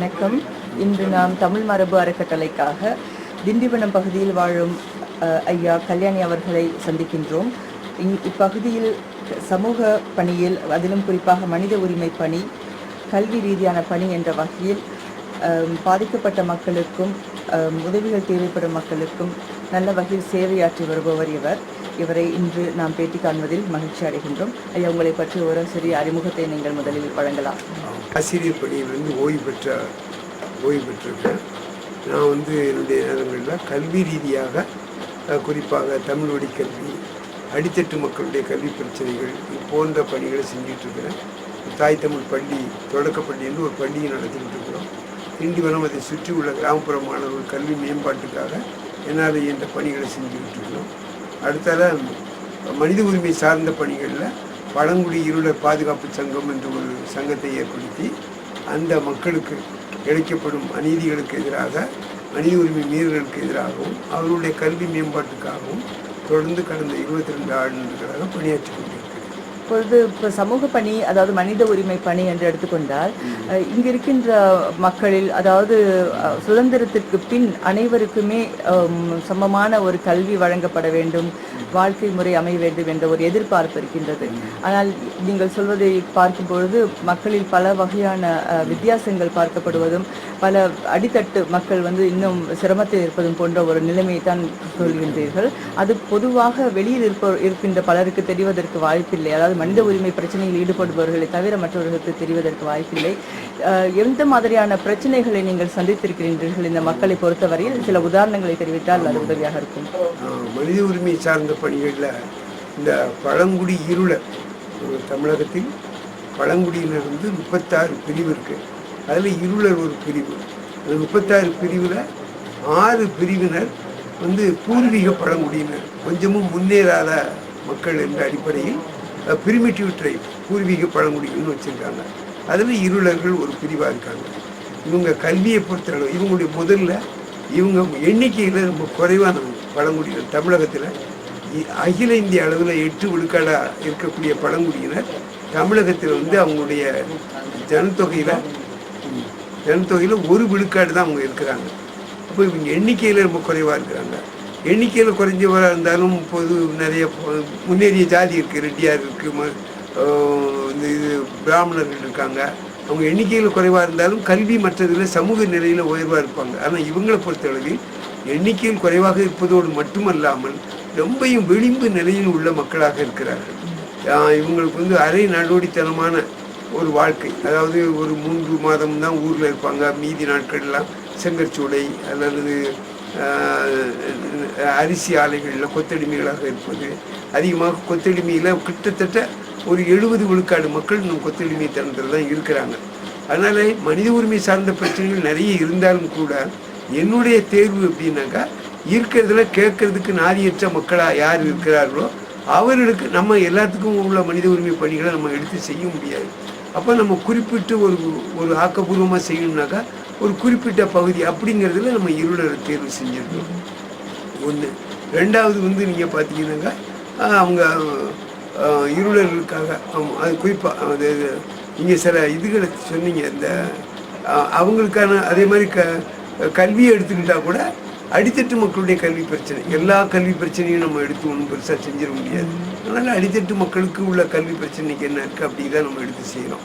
வணக்கம். இன்று நாம் தமிழ் மரபு அறக்கட்டளைக்காக திண்டிவனம் பகுதியில் வாழும் ஐயா கல்யாணி அவர்களை சந்திக்கின்றோம். இப்பகுதியில் சமூக பணியில் அதிலும் குறிப்பாக மனித உரிமை பணி கல்வி ரீதியான பணி என்ற வகையில் பாதிக்கப்பட்ட மக்களுக்கும் உதவிகள் தேவைப்படும் மக்களுக்கும் நல்ல வகையில் சேவையாற்றி வருபவர் இவர். இவரை இன்று நாம் பேட்டி காண்பதில் மகிழ்ச்சி அடைகின்றோம். ஐயா உங்களை பற்றி ஒரு சிறிய அறிமுகத்தை நீங்கள் முதலில் வழங்கலாம். ஆசிரியர் பணியிலிருந்து ஓய்வு பெற்ற ஓய்வு பெற்றிருக்கேன். நான் வந்து என்னுடைய நேரங்களில் கல்வி ரீதியாக குறிப்பாக தமிழ் வழி கல்வி அடித்தட்டு மக்களுடைய கல்வி பிரச்சனைகள் போன்ற பணிகளை செஞ்சிட்ருக்கிறேன். தாய் தமிழ் பள்ளி தொடக்க பள்ளின்னு ஒரு பள்ளியை நடத்திக்கிட்டு இருக்கிறோம் திண்டிவனம் அதை சுற்றி உள்ள கிராமப்புற மாணவர்கள் கல்வி மேம்பாட்டுக்காக என்னால் என்ற பணிகளை செஞ்சுக்கிட்டு இருக்கிறோம் அடுத்தால மனித உரிமை சார்ந்த பணிகளில் பழங்குடி இருளர் பாதுகாப்பு சங்கம் என்ற ஒரு சங்கத்தை ஏற்படுத்தி அந்த மக்களுக்கு இழைக்கப்படும் அநீதிகளுக்கு எதிராக மனித உரிமை மீறல்களுக்கு எதிராகவும் அவர்களுடைய கல்வி மேம்பாட்டுக்காகவும் தொடர்ந்து கடந்த இருபத்தி ரெண்டு ஆண்டுகளாக பணியாற்றி கொண்டிருக்கிறார். இப்பொழுது இப்போ சமூக பணி அதாவது மனித உரிமை பணி என்று எடுத்துக்கொண்டால் இங்கு இருக்கின்ற மக்களில் அதாவது சுதந்திரத்திற்கு பின் அனைவருக்குமே சமமான ஒரு கல்வி வழங்கப்பட வேண்டும் வாழ்க்கை முறை அமைய வேண்டும் என்ற ஒரு எதிர்பார்ப்பு இருக்கின்றது. ஆனால் நீங்கள் சொல்வதை பார்க்கும் பொழுது மக்களில் பல வகையான வித்தியாசங்கள் பார்க்கப்படுவதும் பல அடித்தட்டு மக்கள் வந்து இன்னும் சிரமத்தில் இருப்பதும் போன்ற ஒரு நிலைமையை தான் சொல்கின்றீர்கள். அது பொதுவாக வெளியில் இருப்ப இருக்கின்ற பலருக்கு தெரிவதற்கு வாய்ப்பில்லை. அதாவது மனித உரிமை பிரச்சனையில் ஈடுபடுபவர்களை தவிர மற்றவர்களுக்கு தெரிவதற்கு வாய்ப்பில்லை. எந்த மாதிரியான பிரச்சனைகளை நீங்கள் சந்தித்திருக்கிறீர்கள் இந்த மக்களை பொறுத்தவரையில்? சில உதாரணங்களை தெரிவித்தால் அது உதவியாக இருக்கும். மனித உரிமை சார்ந்த பணிகளில் இந்த பழங்குடி இருளர் ஒரு தமிழகத்தில் பழங்குடியினர் வந்து முப்பத்தாறு பிரிவு இருக்குது அதில் இருளர் ஒரு பிரிவு. அந்த முப்பத்தாறு பிரிவில் ஆறு பிரிவினர் வந்து பூர்வீக பழங்குடியினர். கொஞ்சமும் முன்னேறாத மக்கள் என்ற அடிப்படையில் பிரிமிட்டிவ் ட்ரைப் பூர்வீக பழங்குடிகள்னு வச்சுருக்காங்க. அதில் இருளர்கள் ஒரு பிரிவாக இருக்காங்க. இவங்க கல்வியை பொறுத்தளவு இவங்களுடைய முதல்ல இவங்க எண்ணிக்கையில் ரொம்ப குறைவான பழங்குடியினர். தமிழகத்தில் இ- அகில இந்திய அளவில் எட்டு விழுக்காடாக இருக்கக்கூடிய பழங்குடியினர் தமிழகத்தில் வந்து அவங்களுடைய ஜனத்தொகையில் ஜனத்தொகையில் ஒரு விழுக்காடு தான் அவங்க இருக்கிறாங்க. அப்போ இவங்க எண்ணிக்கையில் ரொம்ப குறைவாக இருக்கிறாங்க. எண்ணிக்கையில் குறைஞ்சவராக இருந்தாலும் இப்போது நிறைய முன்னேறிய ஜாதி இருக்குது ரெட்டியார் இருக்குது ம இந்த இது பிராமணர்கள் இருக்காங்க. அவங்க எண்ணிக்கையில் குறைவாக இருந்தாலும் கல்வி மற்றதில் சமூக நிலையில் உயர்வாக இருப்பாங்க. ஆனால் இவங்களை பொறுத்தளவில் எண்ணிக்கையில் குறைவாக இருப்பதோடு மட்டுமல்லாமல் ரொம்பையும் விளிம்பு நிலையில் உள்ள மக்களாக இருக்கிறார்கள். இவங்களுக்கு வந்து அரை நடவடித்தனமான ஒரு வாழ்க்கை. அதாவது ஒரு மூன்று மாதம் தான் ஊரில் இருப்பாங்க. மீதி நாட்கள்லாம் செங்கற்சூளை அல்லது அரிசி ஆலைகளில் கொத்தடிமைகளாக இருப்பது. அதிகமாக கொத்தடிமையில் கிட்டத்தட்ட ஒரு எழுபது விழுக்காடு மக்கள் நம் கொத்தடிமை தனத்தில் தான் இருக்கிறாங்க. அதனால் மனித உரிமை சார்ந்த பிரச்சனைகள் நிறைய இருந்தாலும் கூட என்னுடைய தேர்வு எப்படின்னாக்கா இருக்கிறதுல கேட்கறதுக்கு நாதியற்ற மக்களாக யார் இருக்கிறார்களோ அவர்களுக்கு நம்ம எல்லாத்துக்கும் உள்ள மனித உரிமை பணிகளை நம்ம எடுத்து செய்ய முடியாது. அப்போ நம்ம குறிப்பிட்டு ஒரு ஒரு ஆக்கப்பூர்வமாக செய்யணும்னாக்கா ஒரு குறிப்பிட்ட பகுதி அப்படிங்கிறதுல நம்ம இருளரை தேர்வு செஞ்சிருக்கோம். ஒன்று ரெண்டாவது வந்து நீங்கள் பார்த்தீங்கன்னாக்கா அவங்க இருளர்களுக்காக ஆமாம் அது குறிப்பாக அது நீங்கள் சில இதுகளை சொன்னீங்க இந்த அவங்களுக்கான அதே மாதிரி க கல்வியை எடுத்துக்கிட்டா கூட அடித்தட்டு மக்களுடைய கல்வி பிரச்சனை. எல்லா கல்வி பிரச்சனையும் நம்ம எடுத்து ஒன்றும் பெருசாக செஞ்சிட முடியாது. அதனால் அடித்தட்டு மக்களுக்கு உள்ள கல்வி பிரச்சனைக்கு என்ன இருக்குது அப்படி தான் நம்ம எடுத்து செய்கிறோம்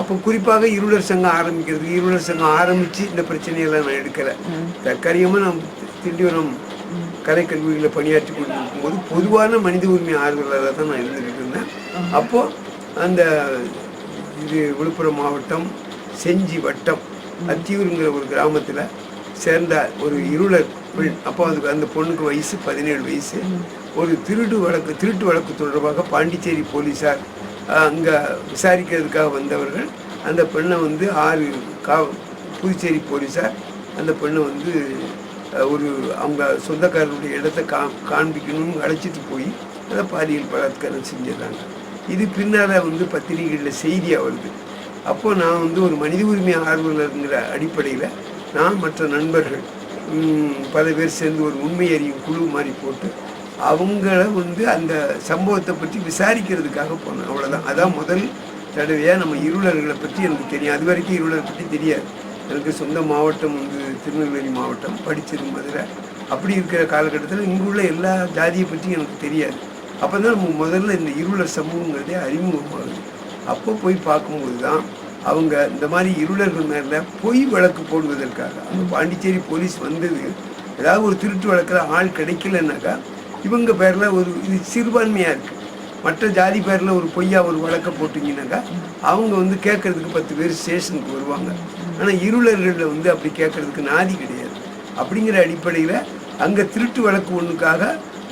அப்போ குறிப்பாக இருளர் சங்கம் ஆரம்பிக்கிறதுக்கு இருளர் சங்கம் ஆரம்பித்து இந்த பிரச்சனையெல்லாம் நான் எடுக்கலை. தற்காலிகமாக நான் திண்டிவனம் கலைக்கல்லூரியில் பணியாற்றி கொண்டிருக்கும் போது பொதுவான மனித உரிமை ஆர்வலராக தான் நான் இருந்துக்கிட்டு இருந்தேன். அப்போது அந்த இது விழுப்புரம் மாவட்டம் செஞ்சி வட்டம் அத்தியூருங்கிற ஒரு கிராமத்தில் சேர்ந்த ஒரு இருளர் பெண் அப்போ அதுக்கு அந்த பொண்ணுக்கு வயசு பதினேழு வயசு. ஒரு திருடு வழக்கு திருட்டு வழக்கு தொடர்பாக பாண்டிச்சேரி போலீஸார் அங்கே விசாரிக்கிறதுக்காக வந்தவர்கள் அந்த பெண்ணை வந்து ஆறு கா புதுச்சேரி போலீஸார் அந்த பெண்ணை வந்து ஒரு அவங்க சொந்தக்காரருடைய இடத்த கா காண்பிக்கணும்னு அழைச்சிட்டு போய் அதை பாலியல் பலாத்காரம் செஞ்சிடறாங்க. இது பின்னால் வந்து பத்திரிகைகளில் செய்தியாக வருது அப்போ நான் வந்து ஒரு மனித உரிமை ஆர்வலருங்கிற அடிப்படையில் நான் மற்ற நண்பர்கள் பல பேர் சேர்ந்து ஒரு உண்மை அறியும் குழு மாதிரி போட்டு அவங்கள வந்து அந்த சம்பவத்தை பற்றி விசாரிக்கிறதுக்காக போனேன் அவ்வளோதான் அதான் முதல் தடவையாக நம்ம இருளர்களை பற்றி எனக்கு தெரியும். அது வரைக்கும் இருளரை பற்றி தெரியாது. எனக்கு சொந்த மாவட்டம் வந்து திருநெல்வேலி மாவட்டம். படித்தது மதுரை. அப்படி இருக்கிற காலகட்டத்தில் இங்குள்ள எல்லா ஜாதியை பற்றியும் எனக்கு தெரியாது. அப்போ தான் நம்ம முதல்ல இந்த இருளர் சமூகங்கிறதே அறிமுகமாகுது. அப்போ போய் பார்க்கும்போது தான் அவங்க இந்த மாதிரி இருளர்கள் மேலே பொய் வழக்கு போடுவதற்காக அந்த பாண்டிச்சேரி போலீஸ் வந்தது. ஏதாவது ஒரு திருட்டு வழக்கில் ஆள் கிடைக்கலன்னாக்கா இவங்க பேரில் ஒரு இது சிறுபான்மையாக இருக்குது மற்ற ஜாதி பேரில் ஒரு பொய்யா ஒரு வழக்கை போட்டிங்கனாக்கா அவங்க வந்து கேட்கறதுக்கு பத்து பேர் ஸ்டேஷனுக்கு வருவாங்க. ஆனால் இருளர்களில் வந்து அப்படி கேட்கறதுக்கு நாதி கிடையாது. அப்படிங்கிற அடிப்படையில் அங்கே திருட்டு வழக்கு ஒன்றுக்காக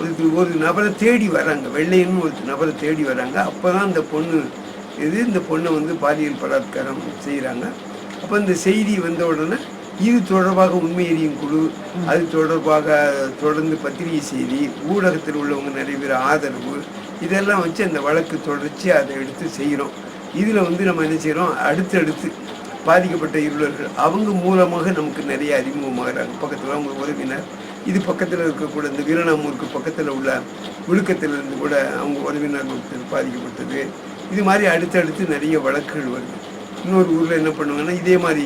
ஒரு ஒரு நபரை தேடி வராங்க. வெள்ளையன்னு ஒரு நபரை தேடி வராங்க. அப்போ தான் அந்த பொண்ணு இது இந்த பொண்ணை வந்து பாலியல் பலாத்காரம் செய்கிறாங்க அப்போ இந்த செய்தி வந்த உடனே இது தொடர்பாக உண்மை அறியும் குழு அது தொடர்பாக தொடர்ந்து பத்திரிகை செய்தி ஊடகத்தில் உள்ளவங்க நிறைய பேர் ஆதரவு இதெல்லாம் வச்சு அந்த வழக்கு தொடர்ச்சி அதை எடுத்து செய்கிறோம் இதில் வந்து நம்ம என்ன செய்கிறோம் அடுத்தடுத்து பாதிக்கப்பட்ட இருளர்கள் அவங்க மூலமாக நமக்கு நிறைய அறிமுகமாகிறாங்க. பக்கத்தில் அவங்க உறவினர் இது பக்கத்தில் இருக்கக்கூட இந்த வீரநாமூருக்கு பக்கத்தில் உள்ள விழுக்கத்திலிருந்து கூட அவங்க உறவினர் பாதிக்கப்பட்டது. இது மாதிரி அடுத்தடுத்து நிறைய வழக்குகள் வருது. இன்னொரு ஊரில் என்ன பண்ணுவாங்கன்னா இதே மாதிரி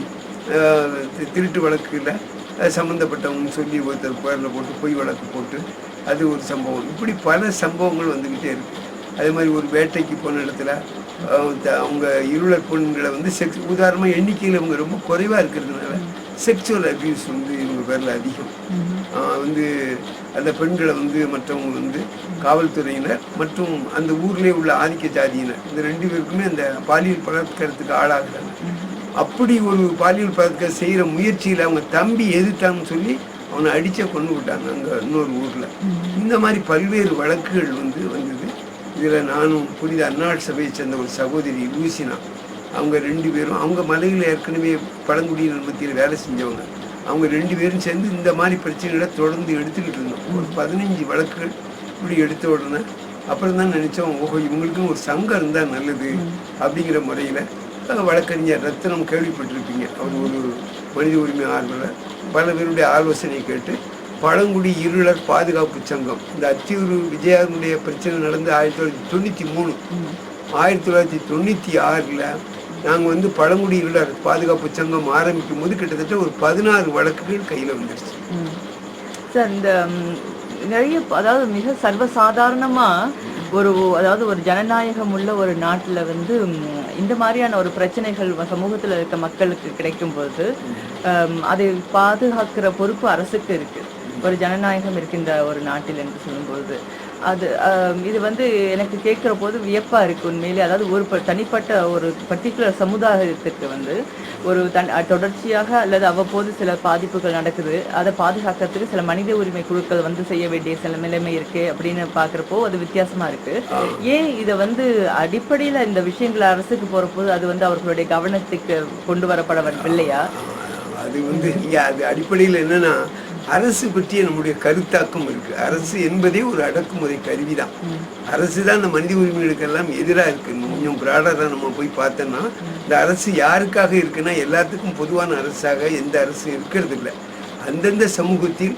திருட்டு வழக்குல சம்மந்தப்பட்டவங்க சொல்லி ஒருத்தர் பேரில் போட்டு பொய் வழக்கு போட்டு அது ஒரு சம்பவம். இப்படி பல சம்பவங்கள் வந்துக்கிட்டே இருக்கு. அதே மாதிரி ஒரு வேட்டைக்கு போன இடத்துல த- அவங்க இருளர் பெண்களை வந்து செக்ஸ் உதாரணமாக எண்ணிக்கையில் அவங்க ரொம்ப குறைவாக இருக்கிறதுனால செக்ஷுவல் அபியூஸ் வந்து இவங்க பேரில் அதிகம். வந்து அந்த பெண்களை வந்து மற்றவங்க வந்து காவல்துறையினர் மற்றும் அந்த ஊர்லேயே உள்ள ஆதிக்க ஜாதியினர். இந்த ரெண்டு பேருக்குமே அந்த பாலியல் பலாத்காரத்துக்கு ஆளாகிறாங்க. அப்படி ஒரு பாலியல் பலாத்காரம் செய்கிற முயற்சியில் அவங்க தம்பி எதிர்த்தாங்கன்னு சொல்லி அவனை அடிச்சே கொண்டு விட்டாங்க அங்கே இன்னொரு ஊரில். இந்த மாதிரி பல்வேறு வழக்குகள் வந்து வந்தது. இதில் நானும் புனித அன்னாள் சபையை சேர்ந்த ஒரு சகோதரி லூசினா அவங்க ரெண்டு பேரும் அவங்க மலையில் ஏற்கனவே பழங்குடியினர் மத்தியில் வேலை செஞ்சவங்க. அவங்க ரெண்டு பேரும் சேர்ந்து இந்த மாதிரி பிரச்சனைகளை தொடர்ந்து எடுத்துக்கிட்டு இருந்தோம். ஒரு பதினஞ்சு வழக்குகள் இப்படி எடுத்த உடனே அப்புறம் தான் நினச்சோம் ஓஹோ இவங்களுக்கும் ஒரு சங்கம் இருந்தால் நல்லது அப்படிங்கிற முறையில் வழக்கறிஞர் ரத்னம் கேள்விப்பட்டிருப்பீங்க? அவர் ஒரு மனித உரிமை ஆர்வலர். பல பேருடைய ஆலோசனை கேட்டு பழங்குடி இருளர் பாதுகாப்பு சங்கம் இந்த அத்தியூர் விஜயாருடைய பிரச்சனை நடந்து ஆயிரத்தி தொள்ளாயிரத்தி தொண்ணூற்றி மூணு. ஆயிரத்தி தொள்ளாயிரத்தி தொண்ணூற்றி ஆறில் நாங்கள் வந்து பழங்குடி இருளர் பாதுகாப்பு சங்கம் ஆரம்பிக்கும் போது கிட்டத்தட்ட ஒரு பதினாறு வழக்குகள் கையில் வந்துடுச்சு சார் இந்த நிறைய அதாவது மிக சர்வசாதாரணமாக ஒரு அதாவது ஒரு ஜனநாயகம் உள்ள ஒரு நாட்டில் வந்து இந்த மாதிரியான ஒரு பிரச்சனைகள் சமூகத்தில் இருக்க மக்களுக்கு கிடைக்கும் போது அதை பாதுகாக்கிற பொறுப்பு அரசுக்கு இருக்கு. ஒரு ஜனநாயகம் இருக்கின்ற ஒரு நாட்டில் என்று சொல்லும்போது. அது இது வந்து எனக்கு கேட்குற போது வியப்பா இருக்கு உண்மையிலே. அதாவது ஒரு தனிப்பட்ட ஒரு பர்டிகுலர் சமுதாயத்திற்கு வந்து ஒரு தன் தொடர்ச்சியாக அல்லது அவ்வப்போது சில பாதிப்புகள் நடக்குது. அதை பாதுகாக்கிறதுக்கு சில மனித உரிமை குழுக்கள் வந்து செய்ய வேண்டிய சில நிலைமை இருக்கு அப்படின்னு பார்க்குறப்போ அது வித்தியாசமா இருக்கு. ஏன் இதை வந்து அடிப்படையில இந்த விஷயங்கள் அரசுக்கு போறபோது அது வந்து அவர்களுடைய கவனத்துக்கு கொண்டு வரப்படவில்லையா அது வந்து நீங்க அது அடிப்படையில் என்னன்னா அரசு பற்றிய நம்முடைய கருத்தாக்கம் இருக்கு. அரசு என்பதே ஒரு அடக்குமுறை கருவிதான். அரசு தான் இந்த மனித உரிமைகளுக்கெல்லாம் எதிராக இருக்கு. கொஞ்சம் பிராடராக நம்ம போய் பார்த்தோம்னா இந்த அரசு யாருக்காக இருக்குன்னா எல்லாத்துக்கும் பொதுவான அரசாக எந்த அரசு இருக்கிறது இல்லை அந்தந்த சமூகத்தில்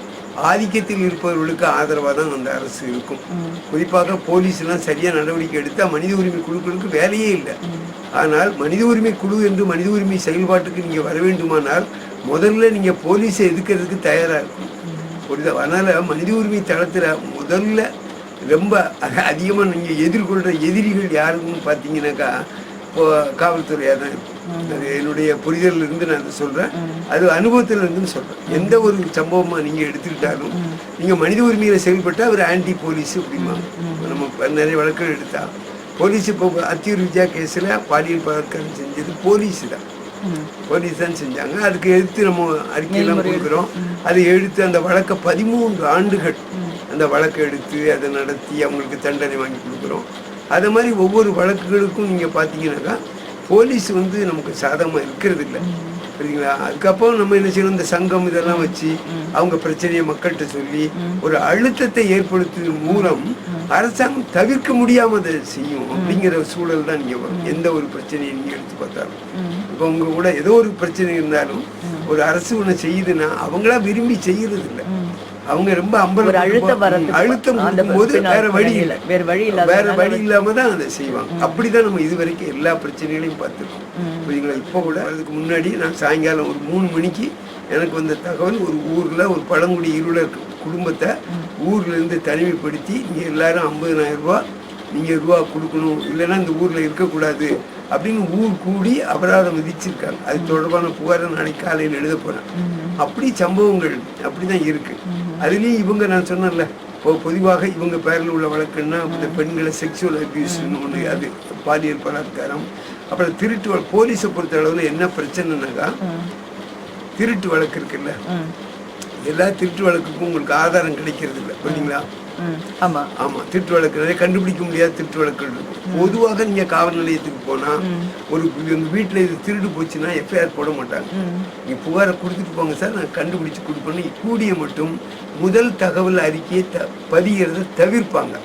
ஆதிக்கத்தில் இருப்பவர்களுக்கு ஆதரவாக தான் அந்த அரசு இருக்கும். குறிப்பாக போலீஸ் எல்லாம் சரியா நடவடிக்கை எடுத்தால் மனித உரிமை குழுக்களுக்கு வேலையே இல்லை. ஆனால் மனித உரிமை குழு என்று மனித உரிமை செயல்பாட்டுக்கு நீங்க வர வேண்டுமானால் முதல்ல நீங்க போலீஸை எதுக்கிறதுக்கு தயாரா இருக்கும் புரியுதா? அதனால மனித உரிமை தளத்துல முதல்ல ரொம்ப அதிகமா நீங்க எதிர்கொள்ற எதிரிகள் யாருன்னு பார்த்தீங்கன்னாக்கா இப்போ காவல்துறையாக தான் இருக்கும் அது என்னுடைய புரிதல்ல இருந்து நான் அதை சொல்றேன். அது அனுபவத்துல இருந்துன்னு சொல்றேன். எந்த ஒரு சம்பவமா நீங்க எடுத்துக்கிட்டாலும் நீங்க மனித உரிமையில செயல்பட்டா ஒரு ஆன்டி போலீஸ் அப்படிம்பாங்க. நம்ம நிறைய வழக்குகள் எடுத்தா போலீஸ் இப்போ அத்தியூர் விஜயா கேஸில் பாலியல் பலாத்காரம் செஞ்சது போலீஸ் தான். ம். போலீஸ் தான் செஞ்சாங்க. அதுக்கு எடுத்து நம்ம அறிக்கையெல்லாம் கொடுக்குறோம். அதை எடுத்து அந்த வழக்கை பதிமூன்று ஆண்டுகள் அந்த வழக்கை எடுத்து அதை நடத்தி அவங்களுக்கு தண்டனை வாங்கி கொடுக்குறோம். அது மாதிரி ஒவ்வொரு வழக்குகளுக்கும் நீங்கள் பார்த்தீங்கன்னாக்கா போலீஸ் வந்து நமக்கு சாதகமாக இருக்கிறது இல்லை புரியுதுங்களா? அதுக்கப்புறம் நம்ம என்ன செய்யணும்? இந்த சங்கம் இதெல்லாம் வச்சு அவங்க பிரச்சனையை மக்கள்கிட்ட சொல்லி ஒரு அழுத்தத்தை ஏற்படுத்துவதன் மூலம் அரசாங்கம் தவிர்க்க முடியாம அதை செய்யும் அப்படிங்கிற சூழல் தான் நீங்க வரும். எந்த ஒரு பிரச்சனையை நீங்க எடுத்து பார்த்தாலும். இப்போ உங்க கூட ஏதோ ஒரு பிரச்சனை இருந்தாலும் ஒரு அரசு ஒன்று செய்யுதுன்னா அவங்களா விரும்பி செய்யறது இல்லை அவங்க ரொம்ப அம்பலம் அழுத்தம் அழுத்தம் பின்னால் வேற வழி இல்லை. வேற வழி இல்லாத வேற வழி இல்லாம தான் அதை செய்வாங்க. அப்படிதான் நம்ம இது வரைக்கும் எல்லா பிரச்சனைகளையும் பார்த்துருக்கோம். புரியுங்களா இப்போ கூட அதுக்கு முன்னாடி நான் சாயங்காலம் ஒரு மூணு மணிக்கு எனக்கு வந்த தகவல் ஒரு ஊர்ல ஒரு பழங்குடி இருளர் குடும்பத்தை ஊர்ல இருந்து தனிமைப்படுத்தி நீங்க எல்லாரும் ஐம்பதனாயிரம் ரூபாய் நீங்க ரூபா கொடுக்கணும் இல்லைன்னா இந்த ஊர்ல இருக்கக்கூடாது அப்படின்னு ஊர் கூடி அபராதம் விதிச்சிருக்காங்க. அது தொடர்பான புகாரை நாளைக்கு காலையில் எழுத போறேன். அப்படி சம்பவங்கள் அப்படிதான் இருக்கு. அதுலயும் இவங்க நான் சொன்னேன்ல இப்போ பொதுவாக இவங்க பேரில் உள்ள வழக்குன்னா இந்த பெண்களை செக்ஷுவல் அபியூஸ்னு ஒன்று அது பாலியல் பலாத்காரம் அப்புறம் திருட்டு போலீஸை பொறுத்த அளவில் என்ன பிரச்சனைனாக்கா திருட்டு வழக்கு இருக்குல்ல. எல்லா திருட்டு வழக்குக்கும் உங்களுக்கு ஆதாரம் கிடைக்கிறது இல்லை புரியுங்களா ம், ஆமா. ஆமா திருட்டு வழக்கு கண்டுபிடிக்க முடியாத திருட்டு வழக்குகள் இருக்கும் பொதுவாக நீங்க காவல் நிலையத்துக்கு போனா ஒரு வீட்டுல இது திருடு போச்சுன்னா எஃப்ஐஆர் போட மாட்டாங்க. ம், நீங்க புகாரை கொடுத்துட்டு போங்க சார் நான் கண்டுபிடிச்சு கொடுப்பேன்னு கூடிய மட்டும் முதல் தகவல் அறிக்கையை த பதிகிறத தவிர்ப்பாங்க.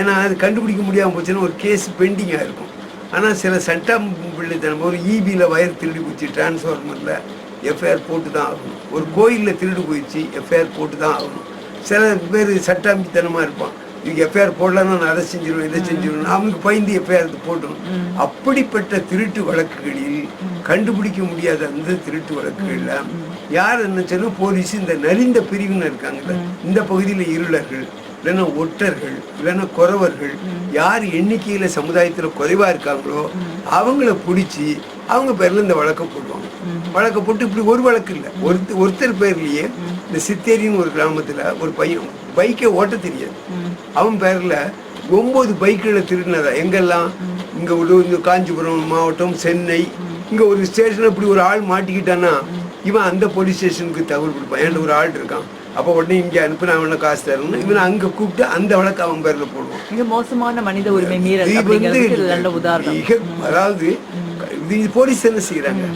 ஏன்னா அது கண்டுபிடிக்க முடியாம போச்சுன்னா ஒரு கேஸ் பெண்டிங்காக இருக்கும். ஆனா சில சட்டம் பிள்ளைத்தனம் ஒரு இபியில் வயர் திருடி போச்சு டிரான்ஸ்ஃபார்மரில் எஃப்ஐஆர் போட்டு தான் ஆகணும். ஒரு கோயிலில் திருடு போயிடுச்சு எஃப்ஐஆர் போட்டு தான் ஆகணும். சில பேர் சட்டாம்பித்தனமாக இருப்பான். இதுக்கு எஃப்ஐஆர் போடலன்னா நான் அதை செஞ்சிருவேன் இதை செஞ்சிருவேன். அவனுக்கு பயந்து எஃப்ஐஆர் போட்டணும் அப்படிப்பட்ட திருட்டு வழக்குகளில் கண்டுபிடிக்க முடியாத அந்த திருட்டு வழக்குகள்ல யார் என்ன சொன்னா போலீஸ் இந்த நலிந்த பிரிவினர் இருக்காங்கல்ல இந்த பகுதியில் இருளர்கள் இல்லைன்னா ஒட்டர்கள் இல்லைன்னா குறவர்கள் யார் எண்ணிக்கையில சமுதாயத்துல குறைவா இருக்காங்களோ அவங்கள பிடிச்சி அவங்க பேர்ல இந்த வழக்கை போடுவாங்க. வழக்கை போட்டு இப்படி ஒரு வழக்கு இல்லை. ஒருத்தர் ஒருத்தர் பேர்லயே இந்த சித்தேரின்னு ஒரு கிராமத்துல ஒரு பையன் பைக்கை ஓட்ட தெரியாது. அவன் பேர்ல ஒன்பது பைக்குகளை திருடினதா. எங்கெல்லாம்? இங்க இந்த காஞ்சிபுரம் மாவட்டம் சென்னை. இங்க ஒரு ஸ்டேஷன் இப்படி ஒரு ஆள் மாட்டிக்கிட்டான்னா இவன் அந்த போலீஸ் ஸ்டேஷனுக்கு தகவல் கொடுப்பான். என்கிட்ட ஒரு ஆள் இருக்கான். அப்போ உடனே இங்கே அனுப்பி நான் அவனை காசு தரணும்? இவன் அங்கே கூப்பிட்டு அந்த வழக்கு அவன் பேரில் போடுவான். மிக மோசமான மனித உரிமை மீறல் இது வந்து அதாவது இது போலீஸ் என்ன செய்யறாங்க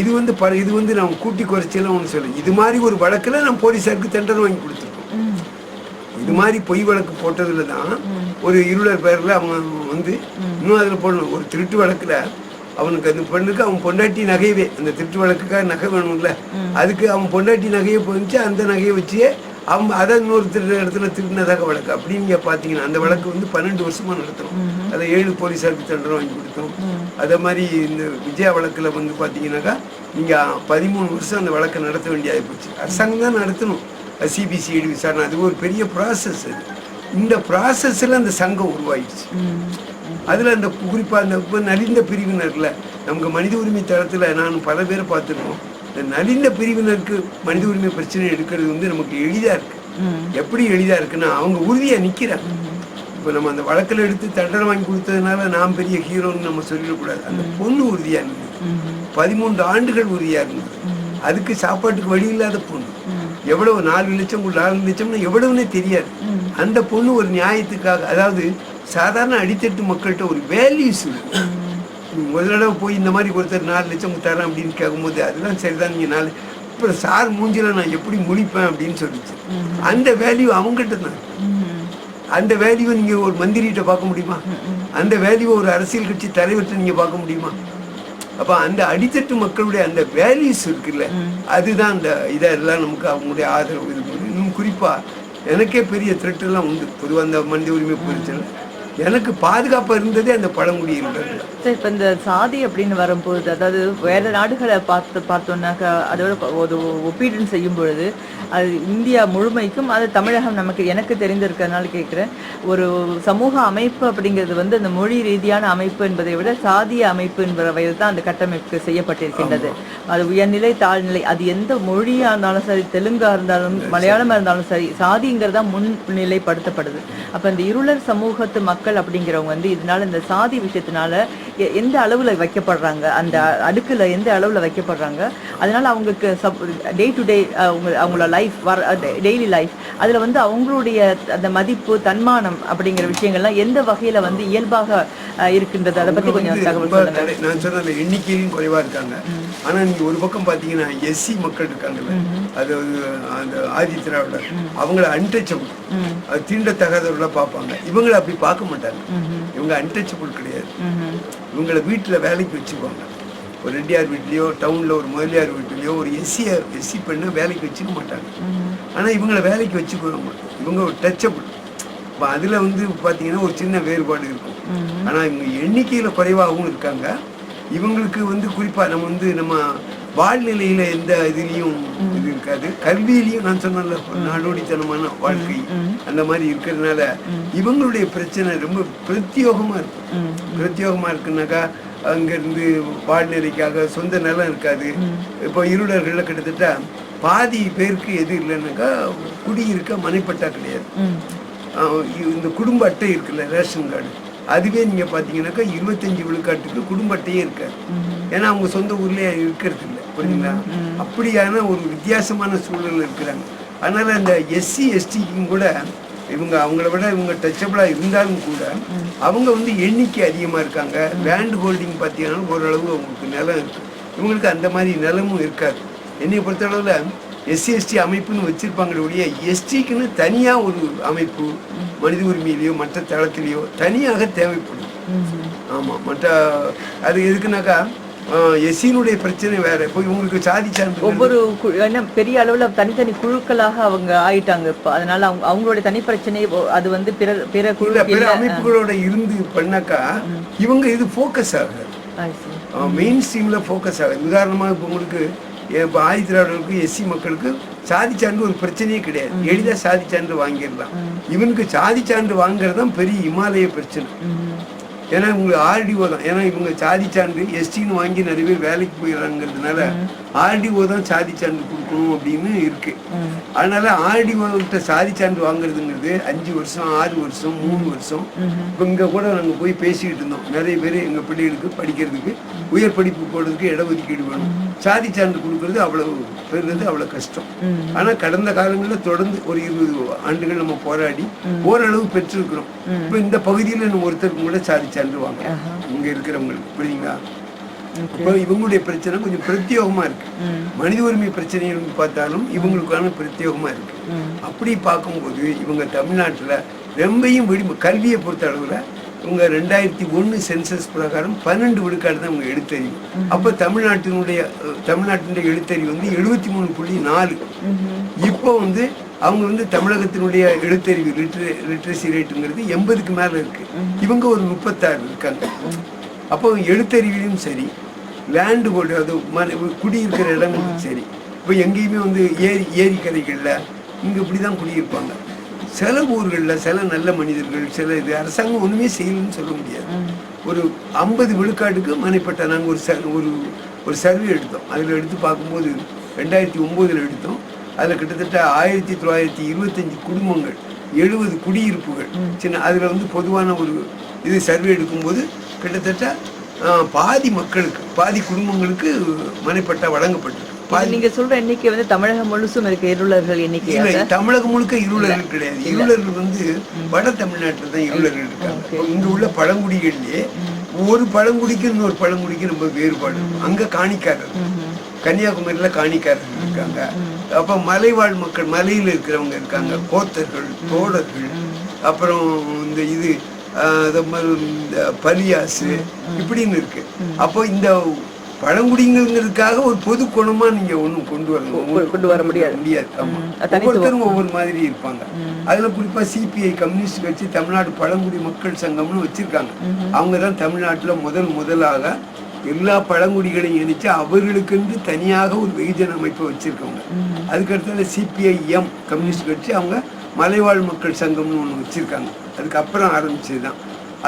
இது வந்து பல இது வந்து நம்ம கூட்டி குறைச்சலாம் ஒன்று சொல்லு. இது மாதிரி ஒரு வழக்குல நம்ம போலீஸாருக்கு தண்டனை வாங்கி கொடுத்துருக்கோம். இது மாதிரி பொய் வழக்கு போட்டதுல தான் ஒரு இருளர் பேர்ல அவன் வந்து இன்னும் அதுல போடணும். ஒரு திருட்டு வழக்குல அவனுக்கு அந்த பெண்ணுக்கு அவன் பொண்டாட்டி நகையவே அந்த திருட்டு வழக்குக்காக நகை வேணும்ல. அதுக்கு அவன் பொண்டாட்டி நகையை போச்சு அந்த நகையை வச்சு அவன் அதை இன்னொரு திருட இடத்துல திருடினதாக வழக்கு. அப்படி நீங்க பாத்தீங்கன்னா அந்த வழக்கு வந்து பன்னெண்டு வருஷமா நடத்தணும். அதை ஏழு போலீஸாருக்கு தண்டனை வாங்கி கொடுத்தோம். அதே மாதிரி இந்த விஜயா வழக்குல வந்து பாத்தீங்கன்னாக்கா நீங்க பதிமூணு வருஷம் அந்த வழக்கை நடத்த வேண்டியது போச்சு. அரசாங்கம் தான் நடத்தணும். சிபிசிஐடி விசாரணை. அது ஒரு பெரிய ப்ராசஸ் அது. இந்த ப்ராசஸ்ல அந்த சங்கம் உருவாயிடுச்சு. அதுல அந்த குறிப்பா அந்த இப்ப நலிந்த பிரிவினர்ல நமக்கு மனித உரிமை தளத்துல நான் பல பேரை பார்த்துருக்கோம். இந்த நலிந்த பிரிவினருக்கு மனித உரிமை பிரச்சனை எடுக்கிறது வந்து நமக்கு எளிதா இருக்கு. எப்படி எளிதா இருக்குன்னா அவங்க உறுதியா நிக்கிறாங்க. இப்போ நம்ம அந்த வழக்கில் எடுத்து தண்டனை வாங்கி கொடுத்ததுனால நான் பெரிய ஹீரோன்னு நம்ம சொல்லிடக்கூடாது. அந்த பொண்ணு உறுதியா இருந்தது. பதிமூன்று ஆண்டுகள் உறுதியா இருந்தது. அதுக்கு சாப்பாட்டுக்கு வழி இல்லாத பொண்ணு. எவ்வளவு நாலு லட்சம் நாலு லட்சம்னு எவ்வளவுன்னே தெரியாது. அந்த பொண்ணு ஒரு நியாயத்துக்காக அதாவது சாதாரண அடித்தட்டு மக்கள்கிட்ட ஒரு வேல்யூஸ் இருக்கு முதல் தடவை போய் இந்த மாதிரி ஒருத்தர் நாலு லட்சம் தரேன் அப்படின்னு கேட்கும்போது அதெல்லாம் சரிதான் நீங்க நாலு அப்புறம் சார் மூஞ்சில நான் எப்படி முழிப்பேன் அப்படின்னு சொல்லிச்சு. அந்த வேல்யூ அவங்ககிட்ட தான். அந்த வேல்யூவை நீங்க ஒரு மந்திரிகிட்ட பார்க்க முடியுமா? அந்த வேல்யூவை ஒரு அரசியல் கட்சி தலைவர்கிட்ட நீங்க பார்க்க முடியுமா? அப்ப அந்த அடித்தட்டு மக்களுடைய அந்த வேல்யூஸ் இருக்குல்ல அதுதான் அந்த இதெல்லாம் நமக்கு அவங்களுடைய ஆதரவு. இது. இன்னும் குறிப்பா எனக்கே பெரிய எல்லாம் உண்டு. பொதுவாக அந்த மனித உரிமை பிரச்சனை. எனக்கு பாதுகாப்பா இருந்ததே அந்த பழங்குடியினர் சரி இப்போ இந்த சாதி அப்படின்னு வரும்போது அதாவது வேற நாடுகளை பார்த்து பார்த்தோம்னாக்கா அதோட ஒரு ஒப்பீடு செய்யும் பொழுது அது இந்தியா முழுமைக்கும் அது தமிழகம் நமக்கு எனக்கு தெரிந்திருக்கிறதுனால கேட்குறேன். ஒரு சமூக அமைப்பு அப்படிங்கிறது வந்து அந்த மொழி ரீதியான அமைப்பு என்பதை விட சாதிய அமைப்பு என்கிற வகையில் தான் அந்த கட்டமைப்பு செய்யப்பட்டிருக்கின்றது. அது உயர்நிலை தாழ்நிலை அது எந்த மொழியா இருந்தாலும் சரி தெலுங்கா இருந்தாலும் மலையாளமா இருந்தாலும் சரி சாதிங்கிறதா முன்னிலைப்படுத்தப்படுது. அப்ப இந்த இருளர் சமூகத்து மக்கள் அப்படிங்கிறவங்க வந்து இதனால இந்த சாதி விஷயத்தினால எந்த அளவுல வைக்கப்படுறாங்க? அந்த அடுக்குல எந்த அளவுல வைக்கப்படுறாங்க? அதனால அவங்களுக்கு டே டு டே அவங்க அவங்களோட லைஃப் வர டெய்லி லைஃப் அதுல வந்து அவங்களுடைய அந்த மதிப்பு தன்மானம் அப்படிங்கிற விஷயங்கள்லாம் எந்த வகையில வந்து இயல்பாக இருக்கின்றது? அதை பத்தி கொஞ்சம் தகவல் நான் சொன்ன எண்ணிக்கையிலும் குறைவா இருக்காங்க. ஆனா நீங்க ஒரு பக்கம் பாத்தீங்கன்னா எஸ்சி மக்கள் இருக்காங்கல்ல. அது அந்த ஆதி திராவிடர். அவங்கள அன்டச்சபிள் அது தீண்டத்தகாதவர்களா பார்ப்பாங்க. இவங்களை அப்படி பார்க்க மாட்டாங்க. இவங்க அன்டச்சபிள் கிடையாது. இவங்களை வீட்டுல வேலைக்கு வச்சுக்குவாங்க. ஒரு ரெட்டியார் வீட்லேயோ டவுனில் ஒரு முதலியார் வீட்லேயோ ஒரு எஸ்சியை எஸ்சி பெண்ணை வேலைக்கு வச்சுக்க மாட்டாங்க. ஆனால் இவங்களை வேலைக்கு வச்சுக்குவாங்க. இவங்க ஒரு டச்சபிள் இப்போ அதில் வந்து பார்த்தீங்கன்னா ஒரு சின்ன வேறுபாடு இருக்கும். ஆனால் இவங்க எண்ணிக்கையில் குறைவாகவும் இருக்காங்க. இவங்களுக்கு வந்து குறிப்பாக நம்ம வந்து நம்ம வாழ்நிலையில் எந்த இதுலேயும் இது இருக்காது. கல்வியிலையும் நான் சொன்னேன்ல நாடோடித்தனமான வாழ்க்கை அந்த மாதிரி இருக்கிறதுனால இவங்களுடைய பிரச்சனை ரொம்ப பிரத்யோகமாக இருக்கும் பிரத்யோகமாக இருக்குனாக்கா அங்கேருந்து வாழ்நிலைக்காக சொந்த நிலம் இருக்காது. இப்போ இருளர்களில் கிட்டத்தட்ட பாதி பேருக்கு எது இல்லைன்னாக்கா குடியிருக்க மனைப்பட்டா கிடையாது. இந்த குடும்ப அட்டை இருக்குல்ல ரேஷன் கார்டு. அதுவே நீங்க பாத்தீங்கன்னாக்கா இருபத்தஞ்சு விழுக்காட்டுக்கு குடும்ப அட்டையே இருக்காது. ஏன்னா அவங்க சொந்த ஊர்லயே இருக்கிறது இல்லை. புரியுங்களா அப்படியான ஒரு வித்தியாசமான சூழல் இருக்கிறாங்க. அதனால அந்த எஸ்சி எஸ்டிக்கும் கூட இவங்க அவங்கள விட இவங்க டச்சபிளா இருந்தாலும் கூட அவங்க வந்து எண்ணிக்கை அதிகமா இருக்காங்க. லேண்ட் ஹோல்டிங் பார்த்தீங்கன்னா ஓரளவு அவங்களுக்கு நிலம் இருக்கு. இவங்களுக்கு அந்த மாதிரி நிலமும் இருக்காது. என்னை பொறுத்தளவுல எஸ்சி எஸ்டி அமைப்புன்னு வச்சிருப்பாங்களே ஒழிய எஸ்டிக்குன்னு தனியா ஒரு அமைப்பு மனித உரிமையிலையோ மற்ற தளத்திலேயோ தனியாக தேவைப்படும். ஆமா மற்ற அது எதுக்குனாக்கா எஸ்சியினுடைய பிரச்சனை வேற. இப்போ இவங்களுக்கு சாதி சார்ந்து ஒவ்வொரு என்ன பெரிய அளவுல தனித்தனி குழுக்களாக அவங்க ஆயிட்டாங்க இப்ப. அதனால அவங்க அவங்களுடைய தனி பிரச்சனை அது வந்து பிற பிற குழு பிற அமைப்புகளோட இருந்து பண்ணாக்கா இவங்க இது ஃபோக்கஸ் ஆகாது. மெயின் ஸ்ட்ரீமில் ஃபோக்கஸ் ஆகுது. உதாரணமாக இப்போ உங்களுக்கு இப்போ ஆதி திராவிடர்களுக்கு எஸ்சி மக்களுக்கு சாதி சான்று ஒரு பிரச்சனையே கிடையாது. எளிதாக சாதி சான்று வாங்கிடலாம். இவனுக்கு சாதி சான்று வாங்குறது தான் பெரிய இமாலய பிரச்சனை. ஏன்னா இவங்களுக்கு ஆர்டிஓ தான். ஏன்னா இவங்க சாதி சான்று எஸ்டின்னு வாங்கி நிறைய பேர் வேலைக்கு போயிடுறாங்கிறதுனால ஆர்டிஓ தான் சாதி சான்று கொடுக்கணும் அப்படின்னு இருக்கு. அதனால ஆர்டிஓ கிட்ட சாதி சான்று வாங்குறதுங்கிறது அஞ்சு வருஷம் ஆறு வருஷம் மூணு வருஷம். இப்போ இங்கே கூட நாங்கள் போய் பேசிக்கிட்டு இருந்தோம். நிறைய பேர் எங்கள் பிள்ளைகளுக்கு படிக்கிறதுக்கு உயர் படிப்பு போடுறதுக்கு இடஒதுக்கீடு வேணும். சாதி சான்று கொடுக்கறது அவ்வளவு பெறுறது அவ்வளவு கஷ்டம். ஆனா கடந்த காலங்களில் தொடர்ந்து ஒரு இருபது ஆண்டுகள் நம்ம போராடி ஓரளவு பெற்றிருக்கிறோம். இப்போ இந்த பகுதியில் ஒருத்தருக்கு கூட சாதி சான்று வாங்க இங்க இருக்கிறவங்களுக்கு புரியுங்களா இப்போ இவங்களுடைய பிரச்சனை கொஞ்சம் பிரத்யேகமா இருக்கு. மனித உரிமை பிரச்சனைகள் பார்த்தாலும் இவங்களுக்கான பிரத்யேகமா இருக்கு. அப்படி பார்க்கும்போது இவங்க தமிழ்நாட்டுல ரொம்பையும் விடி கல்வியை பொறுத்த அளவுல இவங்க ரெண்டாயிரத்தி ஒன்று சென்சஸ் பிரகாரம் பன்னெண்டு விழுக்காடு தான் அவங்க எழுத்தறிவு. அப்போ தமிழ்நாட்டினுடைய தமிழ்நாட்டினுடைய எழுத்தறிவு வந்து எழுபத்தி மூணு புள்ளி நாலு. இப்போ வந்து அவங்க வந்து தமிழகத்தினுடைய எழுத்தறிவு லிட்ரே லிட்ரஸி ரேட்டுங்கிறது எண்பதுக்கு மேலே இருக்கு. இவங்க ஒரு முப்பத்தாறு இருக்காங்க. அப்போ எழுத்தறிவிலும் சரி லேண்டு ஹோல்டு அது மன குடியிருக்கிற இடங்களும் சரி. இப்போ எங்கேயுமே வந்து ஏரி ஏரிக்கரைகளில் இங்கே இப்படி தான் குடியிருப்பாங்க. சில ஊர்களில் சில நல்ல மனிதர்கள் சில இது அரசாங்கம் ஒன்றுமே செய்யலன்னு சொல்ல முடியாது. ஒரு ஐம்பது விழுக்காட்டுக்கு மனைப்பட்ட நாங்கள் ஒரு ச ஒரு ஒரு சர்வே எடுத்தோம். அதில் எடுத்து பார்க்கும்போது ரெண்டாயிரத்தி ஒம்போதில் எடுத்தோம். அதில் கிட்டத்தட்ட ஆயிரத்தி தொள்ளாயிரத்தி இருபத்தஞ்சி குடும்பங்கள் எழுபது குடியிருப்புகள். சின்ன அதில் வந்து பொதுவான ஒரு இது சர்வே எடுக்கும்போது கிட்டத்தட்ட பாதி மக்களுக்கு பாதி குடும்பங்களுக்கு மனைப்பட்டா வழங்கப்பட்டிருக்கு நீங்க சொல்ற எண்ணிக்கை வந்து தமிழகம் முழுசும் இருக்கு இருளர்கள் எண்ணிக்கை தமிழகம் முழுக்க இருளர்கள் கிடையாது. இருளர்கள் வந்து வட தமிழ்நாட்டுல தான் இருளர்கள் இருக்காங்க. இங்க உள்ள பழங்குடிகள்லயே ஒரு பழங்குடிக்கு இன்னொரு பழங்குடிக்கு ரொம்ப வேறுபாடு. அங்க காணிக்காரர். கன்னியாகுமரியில காணிக்காரர்கள் இருக்காங்க. அப்ப மலைவாழ் மக்கள் மலையில இருக்கிறவங்க இருக்காங்க. கோத்தர்கள் தோடர்கள் அப்புறம் இந்த இது அது பலியாசு இப்படின்னு இருக்கு. அப்போ இந்த பழங்குடிங்கிறதுக்காக ஒரு பொது குணமா நீங்க ஒண்ணும் கொண்டு வரணும் கொண்டு வர முடியாது. முடியாது. ஒவ்வொருத்தரும் ஒவ்வொரு மாதிரி இருப்பாங்க. அதுல குறிப்பா சிபிஐ கம்யூனிஸ்ட் கட்சி தமிழ்நாடு பழங்குடி மக்கள் சங்கம்னு வச்சிருக்காங்க. அவங்க தான் தமிழ்நாட்டுல முதல் முதலாக எல்லா பழங்குடிகளையும் இணைச்சு அவர்களுக்கென்று தனியாக ஒரு வெகுஜன அமைப்பை வச்சிருக்காங்க அதுக்கடுத்தது சிபிஐஎம் கம்யூனிஸ்ட் கட்சி அவங்க மலைவாழ் மக்கள் சங்கம்னு ஒன்று வச்சிருக்காங்க. அதுக்கப்புறம் ஆரம்பிச்சது தான்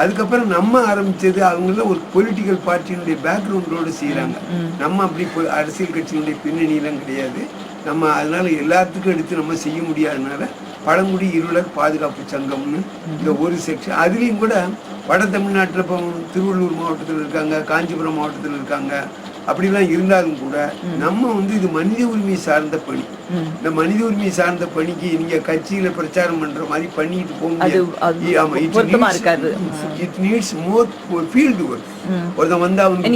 அதுக்கப்புறம் நம்ம ஆரம்பிச்சது அவங்கள ஒரு பொலிட்டிக்கல் பார்ட்டியினுடைய பேக்ரவுண்டோடு செய்கிறாங்க நம்ம அப்படி அரசியல் கட்சியினுடைய பின்னணியெல்லாம் கிடையாது. நம்ம அதனால எல்லாத்துக்கும் எடுத்து நம்ம செய்ய முடியாதனால பழங்குடி இருளர் பாதுகாப்பு சங்கம்னு இந்த ஒரு செக்ஷன் அதுலேயும் கூட வட தமிழ்நாட்டில் இப்போ திருவள்ளூர் மாவட்டத்தில் இருக்காங்க காஞ்சிபுரம் மாவட்டத்தில் இருக்காங்க அப்படிலாம் இருந்தாலும் கூட நம்ம வந்து இது மனித உரிமை சார்ந்த பணி. இந்த மனித உரிமை சார்ந்த பணிக்கு நீங்க கட்சியில பிரச்சாரம் பண்ற மாதிரி பண்ணிட்டு போக அது- முடியாது. அது இ- ஆமா, it பொருத்தமா needs- இருக்காது. it needs more field work ஒருத்தன் வந்தா அவனுக்கு.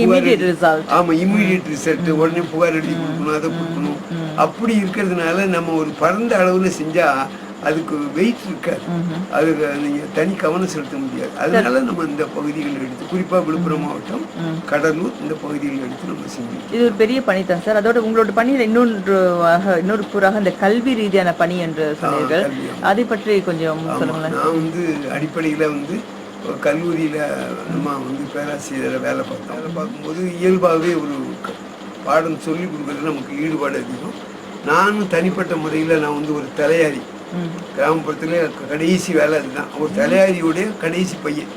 ஆமா இம்மிடியட் ரிசல்ட் உடனே புகார் எழுதி கொடுக்கணும் அதை கொடுக்கணும். அப்படி இருக்கிறதுனால நம்ம ஒரு பரந்த அளவுல செஞ்சா அதுக்கு வெயிட் இருக்காது. அதுக்கு நீங்க தனி கவனம் செலுத்த முடியாது. அதனால நம்ம இந்த பகுதிகளில் எடுத்து குறிப்பா விழுப்புரம் மாவட்டம் கடலூர் இந்த பகுதிகளில் எடுத்து நம்ம செஞ்சோம் இது ஒரு பெரிய பணி தான் சார். அதோட உங்களோட பணியில் இன்னொன்று இன்னொரு கூறாக இந்த கல்வி ரீதியான பணி என்று சொன்னீர்கள். அதை பற்றி கொஞ்சம் சொல்லுங்களேன். நான் வந்து அடிப்படையில் வந்து கல்லூரியில் நம்ம வந்து பேராசிரியரை வேலை பார்த்தோம். வேலை பார்க்கும்போது இயல்பாகவே ஒரு பாடம் சொல்லி கொடுக்குறது நமக்கு ஈடுபாடு அதிகம். நானும் தனிப்பட்ட முறையில் நான் வந்து ஒரு தலையாரி. கிராமப்புறத்தில் கடைசி வேலை அதுதான். ஒரு தலையாரியுடைய கடைசி பையன்.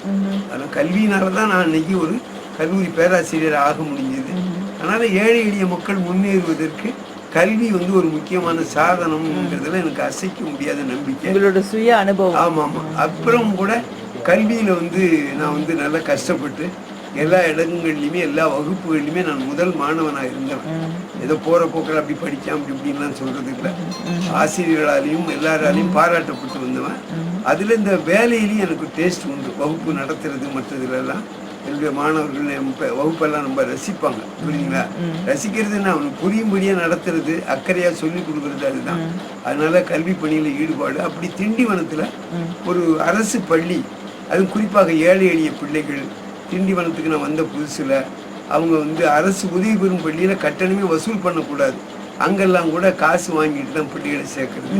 ஆனால் கல்வியினால தான் நான் இன்னைக்கு ஒரு கல்லூரி பேராசிரியர் ஆக முடிஞ்சது. அதனால் ஏழை எளிய மக்கள் முன்னேறுவதற்கு கல்வி வந்து ஒரு முக்கியமான சாதனம்ங்கிறதுல எனக்கு அசைக்க முடியாத நம்பிக்கை. உங்களோட சுய அனுபவம். ஆமாம் ஆமாம். அப்புறம் கூட கல்வியில் வந்து நான் வந்து நல்லா கஷ்டப்பட்டு எல்லா இடங்கள்லையுமே எல்லா வகுப்புகள்லையுமே நான் முதல் மாணவனாக இருந்தேன். ஏதோ போகிற போக்கில் அப்படி படித்தான் அப்படி இப்படின்லாம் சொல்கிறது இல்லை. ஆசிரியர்களாலையும் எல்லாராலையும் பாராட்டப்பட்டு வந்தவன். அதில் இந்த வேலையிலையும் எனக்கு டேஸ்ட் உண்டு. வகுப்பு நடத்துறது மற்றதுலலாம் என்னுடைய மாணவர்கள் என் வகுப்பெல்லாம் ரொம்ப ரசிப்பாங்க. புரியுங்களா ரசிக்கிறதுன்னா அவனுக்கு புரியும்படியாக நடத்துறது அக்கறையாக சொல்லி கொடுக்குறது அதுதான். அதனால கல்வி பணியில் ஈடுபாடு. அப்படி திண்டிவனத்தில் ஒரு அரசு பள்ளி அதுவும் குறிப்பாக ஏழை எளிய பிள்ளைகள் திண்டிவனத்துக்கு நான் வந்த புதுசில் அவங்க வந்து அரசு உதவி பெறும் பள்ளியில் கட்டணமே வசூல் பண்ணக்கூடாது. அங்கெல்லாம் கூட காசு வாங்கிட்டு தான் பிள்ளைகளை சேர்க்கறது.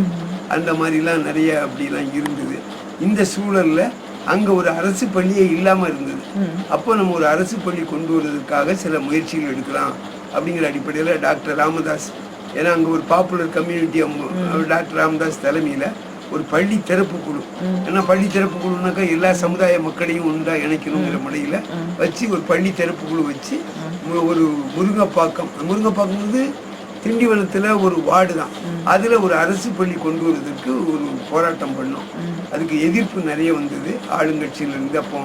அந்த மாதிரிலாம் நிறைய அப்படிலாம் இருந்தது. இந்த சூழல்ல அங்கே ஒரு அரசு பள்ளியே இல்லாமல் இருந்தது. அப்போ நம்ம ஒரு அரசு பள்ளி கொண்டு வருவதற்காக சில முயற்சிகள் எடுக்கலாம் அப்படிங்கிற அடிப்படையில் டாக்டர் ராமதாஸ். ஏன்னா அங்கே ஒரு பாப்புலர் கம்யூனிட்டி டாக்டர் ராமதாஸ் தலைமையில் ஒரு பள்ளி திறப்பு குழு. ஏன்னா பள்ளி திறப்பு குழுனாக்கா எல்லா சமுதாய மக்களையும் ஒன்றா இணைக்கணுங்கிற முறையில் வச்சு ஒரு பள்ளி திறப்பு குழு வச்சு ஒரு முருங்கப்பாக்கம். முருங்கப்பாக்கம் வந்து திண்டிவனத்தில் ஒரு வார்டு தான். அதில் ஒரு அரசு பள்ளி கொண்டு வருவதற்கு ஒரு போராட்டம் பண்ணோம். அதுக்கு எதிர்ப்பு நிறைய வந்தது. ஆளுங்கட்சியிலிருந்து அப்போ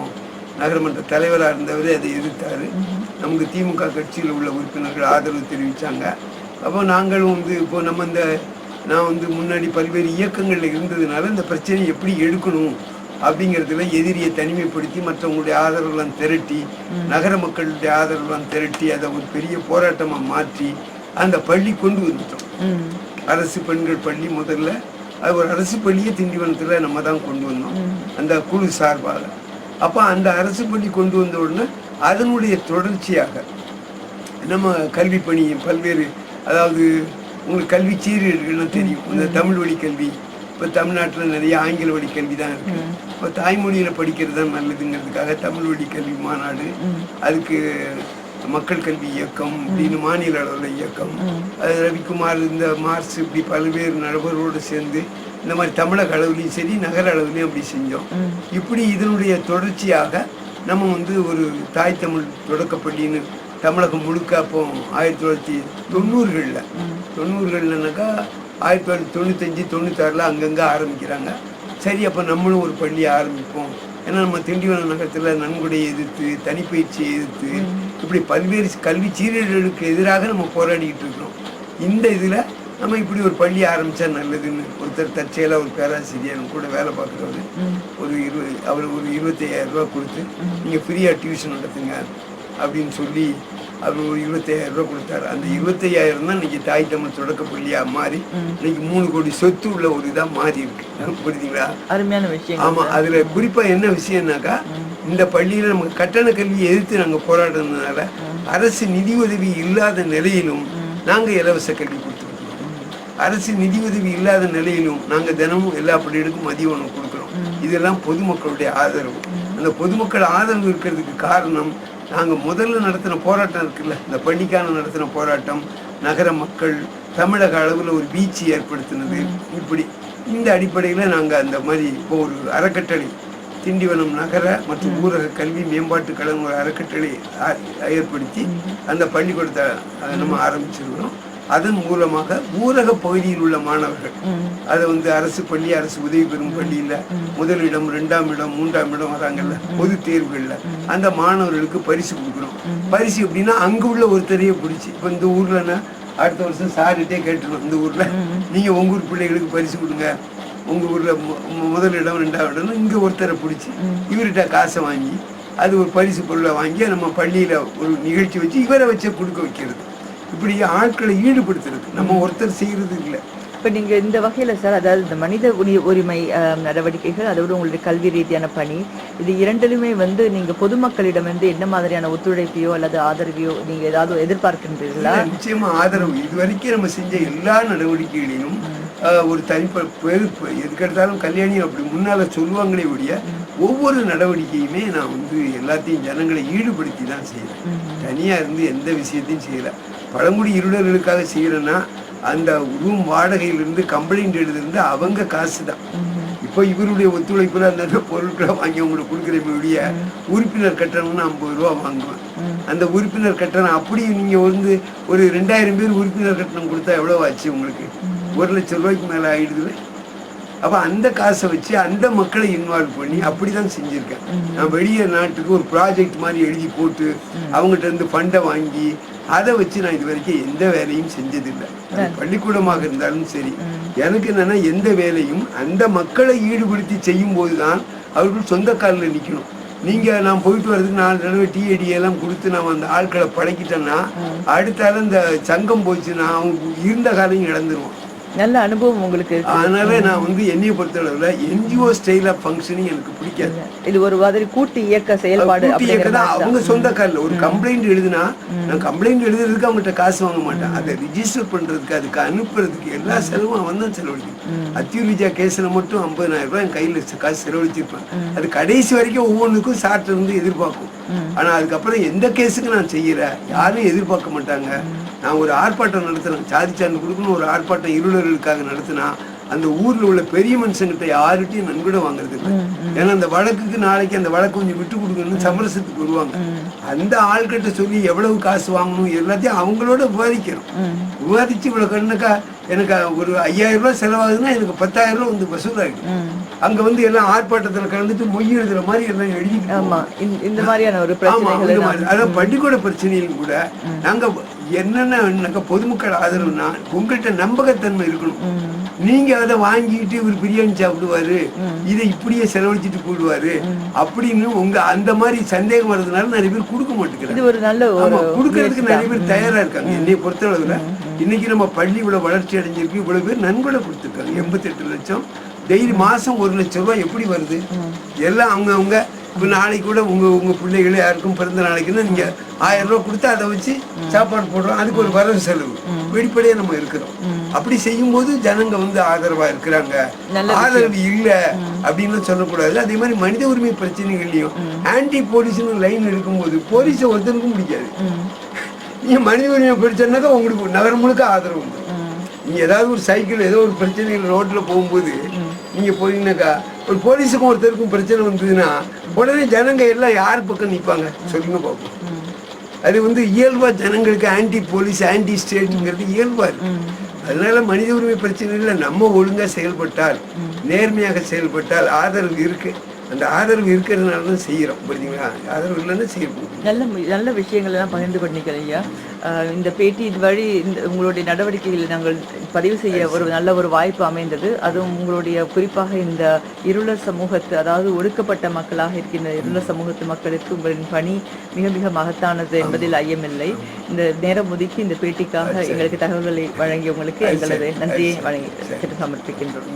நகரமன்ற தலைவராக இருந்தவர் அதை எதிர்த்தாரு. நமக்கு திமுக கட்சியில் உள்ள உறுப்பினர்கள் ஆதரவு தெரிவித்தாங்க அப்போ நாங்களும் வந்து இப்போ நம்ம இந்த நான் வந்து முன்னாடி பல்வேறு இயக்கங்களில் இருந்ததுனால இந்த பிரச்சனையை எப்படி எடுக்கணும் அப்படிங்கிறதுல எதிரியை தனிமைப்படுத்தி மற்றவங்களுடைய ஆதரவுலாம் திரட்டி நகர மக்களுடைய ஆதரவுலாம் திரட்டி அதை ஒரு பெரிய போராட்டமாக மாற்றி அந்த பள்ளி கொண்டு வந்துட்டோம். அரசு பெண்கள் பள்ளி முதல்ல அது ஒரு அரசு பள்ளியை திண்டிவனத்தில் நம்ம தான் கொண்டு வந்தோம். அந்த குழு சார்பாக. அப்போ அந்த அரசு பள்ளி கொண்டு வந்த உடனே அதனுடைய தொடர்ச்சியாக நம்ம கல்வி பணி பல்வேறு அதாவது உங்களுக்கு கல்வி சீரியல்கள்லாம் தெரியும். இந்த தமிழ் வழி கல்வி. இப்போ தமிழ்நாட்டில் நிறைய ஆங்கில வழி கல்வி தான் இருக்கு. இப்போ தாய்மொழியில் படிக்கிறது தான் நல்லதுங்கிறதுக்காக தமிழ் வழி கல்வி மாநாடு. அதுக்கு மக்கள் கல்வி இயக்கம் அப்படின்னு மாநில அளவில் இயக்கம். அது ரவிக்குமார் இந்த மார்ஸ் இப்படி பல்வேறு நபர்களோடு சேர்ந்து இந்த மாதிரி தமிழக அளவுலையும் சரி நகர அளவுலையும் அப்படி செஞ்சோம். இப்படி இதனுடைய தொடர்ச்சியாக நம்ம வந்து ஒரு தாய் தமிழ் தொடக்கப்பள்ளின்னு தமிழகம் முழுக்க அப்போ ஆயிரத்தி தொள்ளாயிரத்தி தொண்ணூறுகளில். தொண்ணூறுகள்னாக்கா ஆயிரத்தி தொள்ளாயிரத்தி தொண்ணூத்தஞ்சு தொண்ணூத்தாறில் அங்கங்கே ஆரம்பிக்கிறாங்க. சரி அப்போ நம்மளும் ஒரு பள்ளியை ஆரம்பிப்போம். ஏன்னா நம்ம திண்டிவனம் நகரத்தில் நன்கொடையை எதிர்த்து தனிப்பயிற்சியை எதிர்த்து இப்படி பல்வேறு கல்வி சீரழிவுகளுக்கு எதிராக நம்ம போராடிக்கிட்டு இருக்கிறோம். இந்த இதில் நம்ம இப்படி ஒரு பள்ளி ஆரம்பிச்சா நல்லதுன்னு ஒருத்தர் தற்செயலாக ஒரு பேராசிரியர் கூட வேலை பார்க்குறவர் ஒரு இருபது அவர் ஒரு இருபத்தையாயிரம் ரூபாய் கொடுத்து நீங்கள் ஃப்ரீயாக டியூஷன் நடத்துங்க. அப்படின்னு சொல்லி அவர் ஒரு இருபத்தையாயிரம் ரூபாய் கொடுத்தாரு. அந்த இருபத்தையாயிரம் தான் இன்னைக்கு தாய் தமிழ் தொடக்க பள்ளியாக மாறி இன்னைக்கு மூணு கோடி சொத்து உள்ள ஒரு இதாக மாறி இருக்கு. புரியுதுங்களா? அருமையான விஷயம் ஆமா அதுல குறிப்பா என்ன விஷயம்னாக்கா இந்த பள்ளியில நமக்கு கட்டண கல்வியை எதிர்த்து நாங்க போராடுறதுனால அரசு நிதி உதவி இல்லாத நிலையிலும் நாங்க இலவச கல்வி கொடுத்துருக்கோம். அரசு நிதி உதவி இல்லாத நிலையிலும் நாங்க தினமும் எல்லா பள்ளிகளுக்கும் மதிய உணவு கொடுக்குறோம். இதெல்லாம் பொதுமக்களுடைய ஆதரவு. அந்த பொதுமக்கள் ஆதரவு இருக்கிறதுக்கு காரணம் நாங்க முதல்ல நடத்தின போராட்டம் இருக்குல்ல இந்த பள்ளிக்கான நடத்தின போராட்டம் நகர மக்கள் தமிழக அளவில் ஒரு பீச் ஏற்படுத்தினது. இப்படி இந்த அடிப்படையில் நாங்கள் அந்த மாதிரி இப்போ ஒரு அறக்கட்டளை திண்டிவனம் நகர மற்றும் ஊரக கல்வி மேம்பாட்டு கழகம் ஒரு அறக்கட்டளை ஏற்படுத்தி அந்த பள்ளிக்கூடத்தை அதை நம்ம ஆரம்பிச்சிருக்கிறோம். அதன் மூலமாக ஊரக பகுதியில் உள்ள மாணவர்கள் அதை வந்து அரசு பள்ளி அரசு உதவி பெறும் பள்ளியில் முதலிடம் ரெண்டாம் இடம் மூன்றாம் இடம் வராங்கல்ல பொது தேர்வுகளில் அந்த மாணவர்களுக்கு பரிசு கொடுக்குறோம். பரிசு எப்படின்னா அங்கே உள்ள ஒருத்தரையே பிடிச்சி இப்போ இந்த ஊர்லன்னா அடுத்த வருஷம் சார்கிட்டே கேட்டுருவோம் இந்த ஊரில். நீங்கள் உங்கள் ஊர் பிள்ளைகளுக்கு பரிசு கொடுங்க உங்கள் ஊரில் முதலிடம் ரெண்டாம் இடம்னு இடம் இங்கே ஒருத்தரை பிடிச்சி இவர்கிட்ட காசை வாங்கி அது ஒரு பரிசு பொருளை வாங்கி நம்ம பள்ளியில் ஒரு நிகழ்ச்சி வச்சு இவரை வச்சே கொடுக்க வைக்கிறது. இப்படி ஆட்களை ஈடுபடுத்துறது. நம்ம ஒருத்தர் செய்கிறது இல்லை. இப்போ நீங்க இந்த வகையில சார் அதாவது இந்த மனித உரி- உரிமை நடவடிக்கைகள் அதோடு உங்களுடைய கல்வி ரீதியான பணி இது இரண்டிலுமே வந்து நீங்க பொதுமக்களிடம் வந்து என்ன மாதிரியான ஒத்துழைப்பையோ அல்லது ஆதரவையோ நீங்க ஏதாவது எதிர்பார்க்கின்றீர்களா? இல்ல, நிச்சயமா ஆதரவு. இது வரைக்கும் நம்ம செஞ்ச எல்லா நடவடிக்கைகளிலும் ஒரு தனிப்ப பெருப்பு எதுக்கெடுத்தாலும் கல்யாணி அப்படி முன்னால சொல்லுவாங்களே ஒழிய ஒவ்வொரு நடவடிக்கையுமே நான் வந்து எல்லாத்தையும் ஜனங்களை ஈடுபடுத்தி தான் செய்யறேன் தனியா இருந்து எந்த விஷயத்தையும் செய்யல. பழங்குடி இருளர்களுக்காக செய்யறேன்னா அந்த ரூம் வாடகையிலிருந்து கம்ப்ளைண்ட் எழுதிருந்து அவங்க காசு தான் இப்போ இவருடைய ஒத்துழைப்புல அந்த பொருட்களை வாங்கி அவங்களுக்கு கொடுக்குற ஒழிய உறுப்பினர் கட்டணம்னு ஐம்பது ரூபா வாங்குவேன். அந்த உறுப்பினர் கட்டணம் அப்படி நீங்க வந்து ஒரு ரெண்டாயிரம் பேர் உறுப்பினர் கட்டணம் கொடுத்தா எவ்வளவு ஆச்சு உங்களுக்கு? ஒரு லட்சம் ரூபாய்க்கு மேல ஆயிடுதுல? அப்ப அந்த காசை வச்சு அந்த மக்களை இன்வால்வ் பண்ணி அப்படிதான் செஞ்சிருக்கேன். நான் வெளியே நாட்டுக்கு ஒரு ப்ராஜெக்ட் மாதிரி எழுதி போட்டு அவங்ககிட்ட இருந்து ஃபண்டை வாங்கி அதை வச்சு நான் இது வரைக்கும் எந்த வேலையும் செஞ்சதில்லை. பள்ளிக்கூடமாக இருந்தாலும் சரி. எனக்கு என்னன்னா எந்த வேலையும் அந்த மக்களை ஈடுபடுத்தி செய்யும் போதுதான் அவர்கள் சொந்த காலில் நிக்கணும். நீங்க நான் போயிட்டு வர்றதுக்கு நாலு தடவை டிஏடி எல்லாம் கொடுத்து நான் அந்த ஆட்களை பழக்கிட்டேன்னா அடுத்தால இந்த சங்கம் போச்சுன்னா அவங்க இருந்த காலையும் இழந்துருவோம் நல்ல அனுபவம் உங்களுக்கு அதனால நான் வந்து என்னைய பொறுத்தளவுல என்ஜிஓ ஸ்டைல் ஆஃப் ஃபங்க்ஷனிங் எனக்கு பிடிக்காது. இது ஒரு மாதிரி கூட்டு இயக்க செயல்பாடு அவங்க சொந்த காலில் ஒரு கம்ப்ளைண்ட் எழுதுனா நான் கம்ப்ளைண்ட் எழுதுறதுக்கு அவங்ககிட்ட காசு வாங்க மாட்டேன். அதை ரிஜிஸ்டர் பண்றதுக்கு அதுக்கு அனுப்புறதுக்கு எல்லா செலவும் அவன் தான் செலவழிக்கும் அத்தியூரிஜா கேஸ்ல மட்டும் ஐம்பதாயிரம் ரூபாய் என் கையில காசு செலவழிச்சிருப்பேன். அது கடைசி வரைக்கும் ஒவ்வொன்றுக்கும் சார்ட்ட இருந்து எதிர்பார்க்கும். ஆனா அதுக்கப்புறம் எந்த கேஸுக்கு நான் செய்யறேன் யாரும் எதிர்பார்க்க மாட்டாங்க. நான் ஒரு ஆர்ப்பாட்டம் நடத்துறேன் சாதி சான்று கொடுக்கணும் ஒரு ஆர்ப்பாட்டம் இருளர்களுக்காக நடத்தினா அந்த ஊர்ல உள்ள பெரிய மனுஷங்கிட்ட யார்கிட்டயும் நன்கொடை வாங்குறது இல்லை. ஏன்னா அந்த வழக்குக்கு நாளைக்கு அந்த வழக்கு கொஞ்சம் விட்டு கொடுக்கணும்னு சமரசத்துக்கு வருவாங்க. அந்த ஆள்கிட்ட சொல்லி எவ்வளவு காசு வாங்கணும் எல்லாத்தையும் அவங்களோட விவாதிக்கணும். விவாதிச்சு இவ்வளவு கண்ணுக்கா எனக்கு ஒரு ஐயாயிரம் ரூபாய் செலவாகுதுன்னா எனக்கு பத்தாயிரம் ரூபாய் வந்து வசூலாகிடும் அங்க வந்து எல்லாம் ஆர்ப்பாட்டத்துல கலந்துட்டு மொய் எழுதுற மாதிரி எல்லாம் ஆமா. இந்த- மாதிரியான ஒரு அதாவது பள்ளிக்கூட பிரச்சனையிலும் கூட நாங்க என்னென்ன பொதுமக்கள் ஆதரவுனா உங்கள்கிட்ட நம்பகத்தன்மை இருக்கணும். நீங்க அதை வாங்கிட்டு இவர் பிரியாணி சாப்பிடுவாரு. இதை இப்படியே செலவழிச்சிட்டு போயிடுவாரு. அப்படின்னு உங்க அந்த மாதிரி சந்தேகம் வர்றதுனால நிறைய பேர் கொடுக்க மாட்டேங்கிறாங்க. கொடுக்கறதுக்கு நிறைய பேர் தயாரா இருக்காங்க. என்னை பொறுத்தளவுல இன்னைக்கு நம்ம பள்ளி இவ்வளவு வளர்ச்சி அடைஞ்சிருக்கு. இவ்வளவு பேர் நன்கொடை கொடுத்துருக்காங்க. எண்பத்தி எட்டு லட்சம். டெய்லி மாசம் ஒரு லட்சம் ரூபாய் எப்படி வருது? எல்லாம் அவங்க அவங்க இப்போ நாளைக்கு கூட உங்க உங்க பிள்ளைகளே யாருக்கும் பிறந்த நாளைக்குன்னா நீங்க ஆயிரம் ரூபாய் கொடுத்து அதை வச்சு சாப்பாடு போடுறோம். அதுக்கு ஒரு வரவு செலவு. வெளிப்படையா நம்ம இருக்கிறோம். அப்படி செய்யும்போது ஜனங்க வந்து ஆதரவா இருக்கிறாங்க. ஆதரவு இல்ல அப்படின்னு சொல்லக்கூடாது அதே மாதிரி மனித உரிமை பிரச்சனைகள்லயும் ஆன்டி போலீஸ்னு லைன் எடுக்கும்போது போலீஸை ஒருத்தனுக்கும் பிடிக்காது. நீங்க மனித உரிமை பிரச்சனைனாக்கா உங்களுக்கு நகரம் முழுக்க ஆதரவு உண்டு. நீங்க ஏதாவது ஒரு சைக்கிள் ஏதோ ஒரு பிரச்சனைகள் ரோட்ல போகும்போது நீங்க போனீங்கன்னாக்கா ஒரு போலீஸுக்கும் ஒருத்தருக்கும் பிரச்சனை வந்ததுன்னா உடனே ஜனங்க எல்லாம் யார் பக்கம் நிப்பாங்க? சொல்லுங்க பார்ப்போம் அது வந்து இயல்பா ஜனங்களுக்கு ஆன்டி போலீஸ் ஆன்டி ஸ்டேட்ங்கிறது இயல்பா இருக்கு. அதனால மனித உரிமை பிரச்சனைகளை நம்ம ஒழுங்கா செயல்பட்டால் நேர்மையாக செயல்பட்டால் ஆதரவு இருக்கு. அந்த ஆதரவு இருக்கிறதுனால தான் செய்யறோம் புரியுதுங்களா ஆதரவு இல்லைன்னா செய்ய முடியும் நல்ல நல்ல விஷயங்கள் எல்லாம் பகிர்ந்து கொண்டீங்க ஐயா. இந்த பேட்டி இது வழி இந்த உங்களுடைய நடவடிக்கைகளை நாங்கள் பதிவு செய்ய ஒரு நல்ல ஒரு வாய்ப்பு அமைந்தது. அதுவும் உங்களுடைய குறிப்பாக இந்த இருளர் சமூகத்து அதாவது ஒடுக்கப்பட்ட மக்களாக இருக்கின்ற இருளர் சமூகத்து மக்களுக்கு உங்களின் பணி மிக மிக மகத்தானது என்பதில் ஐயமில்லை. இந்த நேரம் ஒதுக்கி இந்த பேட்டிக்காக எங்களுக்கு தகவல்களை வழங்கிய உங்களுக்கு எங்களது நன்றியை வழங்கி சமர்ப்பிக்கின்றோம்.